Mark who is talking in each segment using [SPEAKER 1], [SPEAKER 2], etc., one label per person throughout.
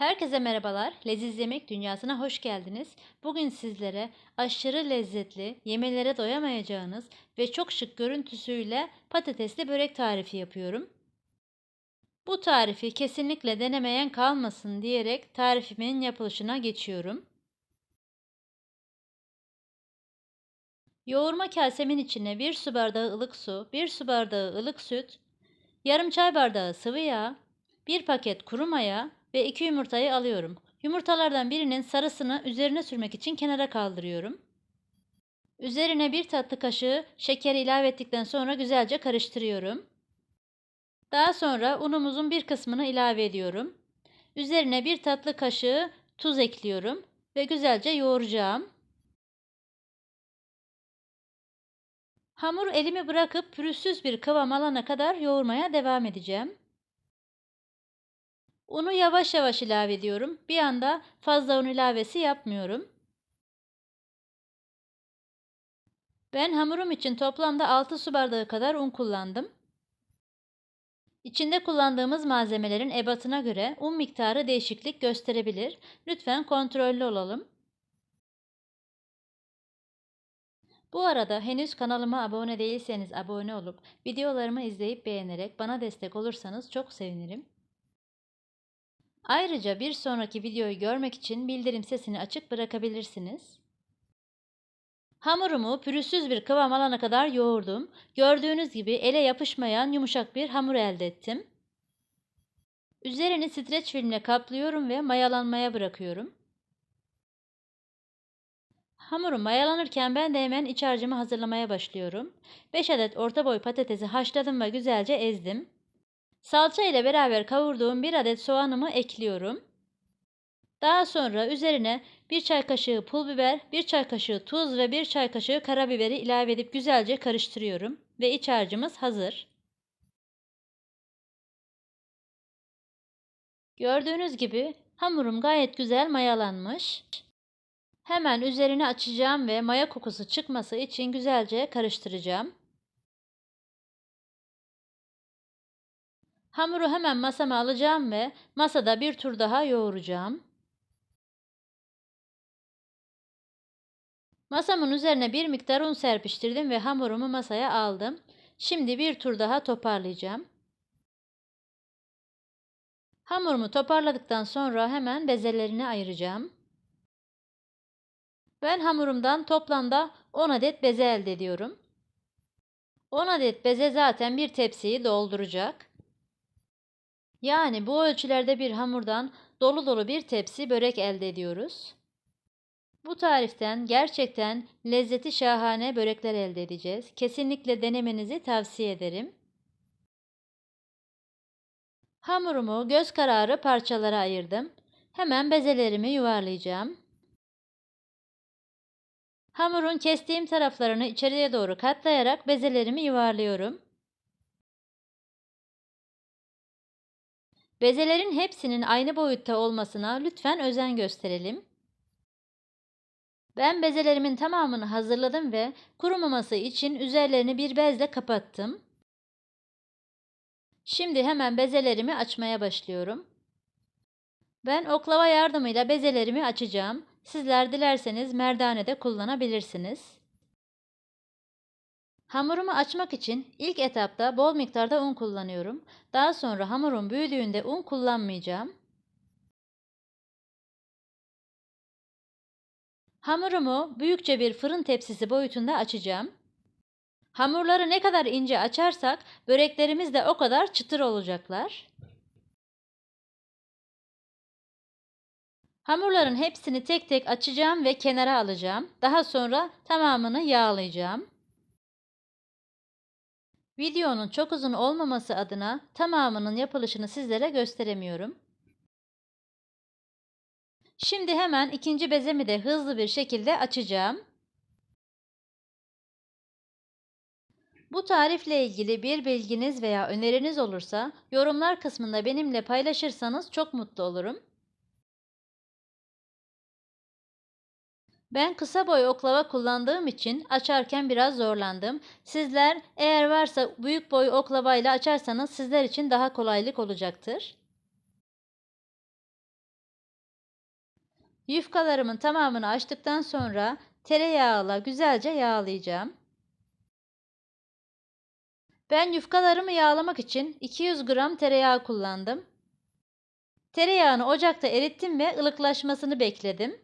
[SPEAKER 1] Herkese merhabalar. Leziz Yemek Dünyası'na hoş geldiniz. Bugün sizlere aşırı lezzetli, yemelere doyamayacağınız ve çok şık görüntüsüyle patatesli börek tarifi yapıyorum. Bu tarifi kesinlikle denemeyen kalmasın diyerek tarifimin yapılışına geçiyorum. Yoğurma kasemin içine 1 su bardağı ılık su, 1 su bardağı ılık süt, yarım çay bardağı sıvı yağ, 1 paket kuru maya ve 2 yumurtayı alıyorum. Yumurtalardan birinin sarısını üzerine sürmek için kenara kaldırıyorum. Üzerine bir tatlı kaşığı şeker ilave ettikten sonra güzelce karıştırıyorum. Daha sonra unumuzun bir kısmını ilave ediyorum. Üzerine bir tatlı kaşığı tuz ekliyorum ve güzelce yoğuracağım. Hamur elimi bırakıp pürüzsüz bir kıvam alana kadar yoğurmaya devam edeceğim. Unu yavaş yavaş ilave ediyorum. Bir anda fazla un ilavesi yapmıyorum. Ben hamurum için toplamda 6 su bardağı kadar un kullandım. İçinde kullandığımız malzemelerin ebatına göre un miktarı değişiklik gösterebilir. Lütfen kontrollü olalım. Bu arada henüz kanalıma abone değilseniz abone olup videolarımı izleyip beğenerek bana destek olursanız çok sevinirim. Ayrıca bir sonraki videoyu görmek için bildirim sesini açık bırakabilirsiniz. Hamurumu pürüzsüz bir kıvam alana kadar yoğurdum. Gördüğünüz gibi ele yapışmayan yumuşak bir hamur elde ettim. Üzerini streç filmle kaplıyorum ve mayalanmaya bırakıyorum. Hamurum mayalanırken ben de hemen iç harcımı hazırlamaya başlıyorum. 5 adet orta boy patatesi haşladım ve güzelce ezdim. Salça ile beraber kavurduğum bir adet soğanımı ekliyorum. Daha sonra üzerine bir çay kaşığı pul biber, bir çay kaşığı tuz ve bir çay kaşığı karabiberi ilave edip güzelce karıştırıyorum ve iç harcımız hazır. Gördüğünüz gibi hamurum gayet güzel mayalanmış. Hemen üzerine açacağım ve maya kokusu çıkması için güzelce karıştıracağım. Hamuru hemen masama alacağım ve masada bir tur daha yoğuracağım. Masamın üzerine bir miktar un serpiştirdim ve hamurumu masaya aldım. Şimdi bir tur daha toparlayacağım. Hamurumu toparladıktan sonra hemen bezelerini ayıracağım. Ben hamurumdan toplamda 10 adet beze elde ediyorum. 10 adet beze zaten bir tepsiyi dolduracak. Yani bu ölçülerde bir hamurdan dolu dolu bir tepsi börek elde ediyoruz. Bu tariften gerçekten lezzeti şahane börekler elde edeceğiz. Kesinlikle denemenizi tavsiye ederim. Hamurumu göz kararı parçalara ayırdım. Hemen bezelerimi yuvarlayacağım. Hamurun kestiğim taraflarını içeriye doğru katlayarak bezelerimi yuvarlıyorum. Bezelerin hepsinin aynı boyutta olmasına lütfen özen gösterelim. Ben bezelerimin tamamını hazırladım ve kurumaması için üzerlerini bir bezle kapattım. Şimdi hemen bezelerimi açmaya başlıyorum. Ben oklava yardımıyla bezelerimi açacağım. Sizler dilerseniz merdane de kullanabilirsiniz. Hamurumu açmak için ilk etapta bol miktarda un kullanıyorum. Daha sonra hamurum büyüdüğünde un kullanmayacağım. Hamurumu büyükçe bir fırın tepsisi boyutunda açacağım. Hamurları ne kadar ince açarsak böreklerimiz de o kadar çıtır olacaklar. Hamurların hepsini tek tek açacağım ve kenara alacağım. Daha sonra tamamını yağlayacağım. Videonun çok uzun olmaması adına tamamının yapılışını sizlere gösteremiyorum. Şimdi hemen ikinci bezemi de hızlı bir şekilde açacağım. Bu tarifle ilgili bir bilginiz veya öneriniz olursa yorumlar kısmında benimle paylaşırsanız çok mutlu olurum. Ben kısa boy oklava kullandığım için açarken biraz zorlandım. Sizler eğer varsa büyük boy oklavayla açarsanız sizler için daha kolaylık olacaktır. Yufkalarımın tamamını açtıktan sonra tereyağıyla güzelce yağlayacağım. Ben yufkalarımı yağlamak için 200 gram tereyağı kullandım. Tereyağını ocakta erittim ve ılıklaşmasını bekledim.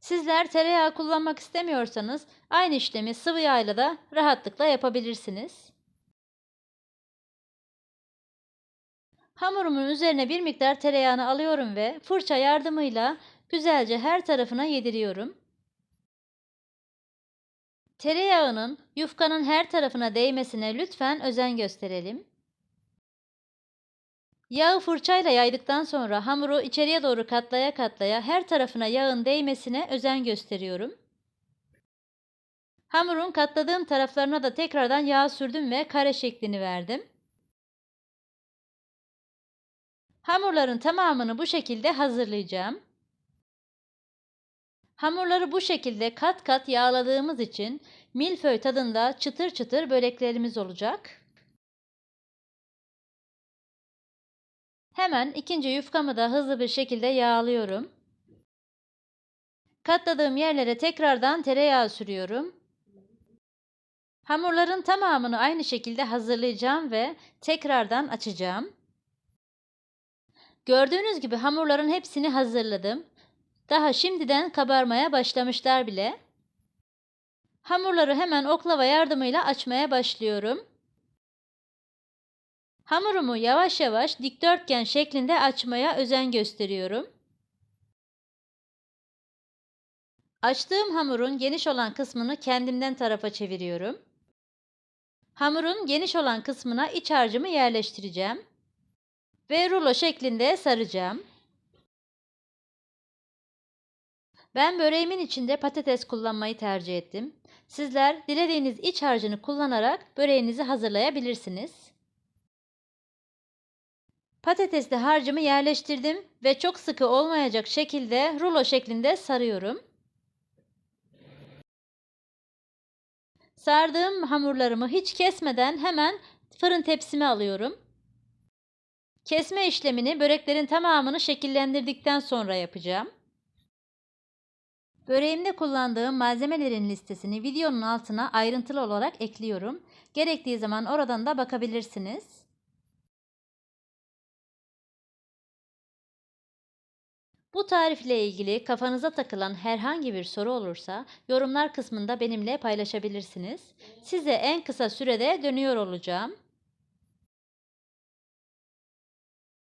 [SPEAKER 1] Sizler tereyağı kullanmak istemiyorsanız aynı işlemi sıvı yağla da rahatlıkla yapabilirsiniz. Hamurumun üzerine bir miktar tereyağını alıyorum ve fırça yardımıyla güzelce her tarafına yediriyorum. Tereyağının yufkanın her tarafına değmesine lütfen özen gösterelim. Yağı fırçayla yaydıktan sonra hamuru içeriye doğru katlaya katlaya her tarafına yağın değmesine özen gösteriyorum. Hamurun katladığım taraflarına da tekrardan yağ sürdüm ve kare şeklini verdim. Hamurların tamamını bu şekilde hazırlayacağım. Hamurları bu şekilde kat kat yağladığımız için milföy tadında çıtır çıtır böreklerimiz olacak. Hemen ikinci yufkamı da hızlı bir şekilde yağlıyorum. Katladığım yerlere tekrardan tereyağı sürüyorum. Hamurların tamamını aynı şekilde hazırlayacağım ve tekrardan açacağım. Gördüğünüz gibi hamurların hepsini hazırladım. Daha şimdiden kabarmaya başlamışlar bile. Hamurları hemen oklava yardımıyla açmaya başlıyorum. Hamurumu yavaş yavaş dikdörtgen şeklinde açmaya özen gösteriyorum. Açtığım hamurun geniş olan kısmını kendimden tarafa çeviriyorum. Hamurun geniş olan kısmına iç harcımı yerleştireceğim ve rulo şeklinde saracağım. Ben böreğimin içinde patates kullanmayı tercih ettim. Sizler dilediğiniz iç harcını kullanarak böreğinizi hazırlayabilirsiniz. Patatesli harcımı yerleştirdim ve çok sıkı olmayacak şekilde rulo şeklinde sarıyorum. Sardığım hamurlarımı hiç kesmeden hemen fırın tepsime alıyorum. Kesme işlemini böreklerin tamamını şekillendirdikten sonra yapacağım. Böreğimde kullandığım malzemelerin listesini videonun altına ayrıntılı olarak ekliyorum. Gerektiği zaman oradan da bakabilirsiniz. Bu tarifle ilgili kafanıza takılan herhangi bir soru olursa yorumlar kısmında benimle paylaşabilirsiniz. Size en kısa sürede dönüyor olacağım.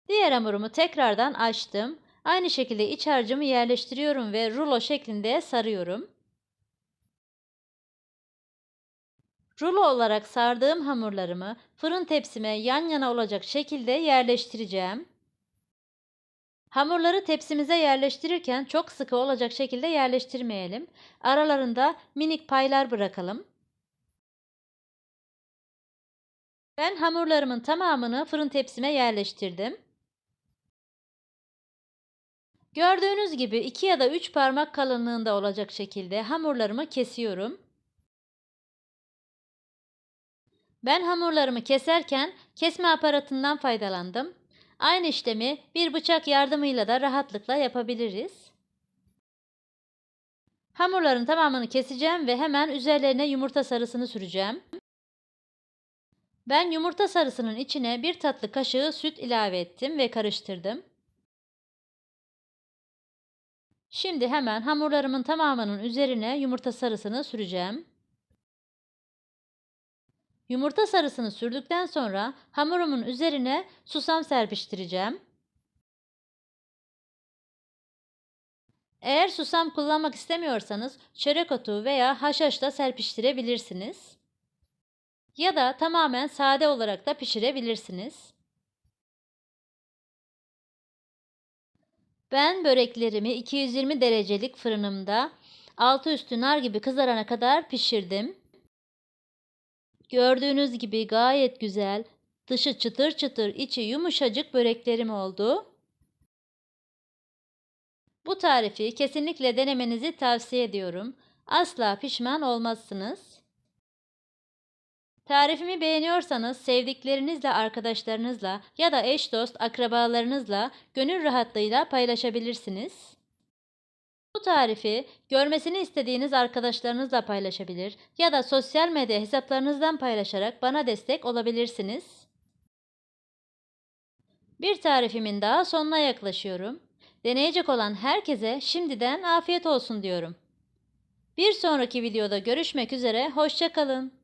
[SPEAKER 1] Diğer hamurumu tekrardan açtım. Aynı şekilde iç harcımı yerleştiriyorum ve rulo şeklinde sarıyorum. Rulo olarak sardığım hamurlarımı fırın tepsime yan yana olacak şekilde yerleştireceğim. Hamurları tepsimize yerleştirirken çok sıkı olacak şekilde yerleştirmeyelim. Aralarında minik paylar bırakalım. Ben hamurlarımın tamamını fırın tepsime yerleştirdim. Gördüğünüz gibi 2 ya da 3 parmak kalınlığında olacak şekilde hamurlarımı kesiyorum. Ben hamurlarımı keserken kesme aparatından faydalandım. Aynı işlemi bir bıçak yardımıyla da rahatlıkla yapabiliriz. Hamurların tamamını keseceğim ve hemen üzerlerine yumurta sarısını süreceğim. Ben yumurta sarısının içine bir tatlı kaşığı süt ilave ettim ve karıştırdım. Şimdi hemen hamurlarımın tamamının üzerine yumurta sarısını süreceğim. Yumurta sarısını sürdükten sonra hamurumun üzerine susam serpiştireceğim. Eğer susam kullanmak istemiyorsanız çörek otu veya haşhaş da serpiştirebilirsiniz. Ya da tamamen sade olarak da pişirebilirsiniz. Ben böreklerimi 220 derecelik fırınımda altı üstü nar gibi kızarana kadar pişirdim. Gördüğünüz gibi gayet güzel, dışı çıtır çıtır, içi yumuşacık böreklerim oldu. Bu tarifi kesinlikle denemenizi tavsiye ediyorum. Asla pişman olmazsınız. Tarifimi beğeniyorsanız sevdiklerinizle, arkadaşlarınızla ya da eş dost akrabalarınızla gönül rahatlığıyla paylaşabilirsiniz. Bu tarifi görmesini istediğiniz arkadaşlarınızla paylaşabilir ya da sosyal medya hesaplarınızdan paylaşarak bana destek olabilirsiniz. Bir tarifimin daha sonuna yaklaşıyorum. Deneyecek olan herkese şimdiden afiyet olsun diyorum. Bir sonraki videoda görüşmek üzere, hoşça kalın.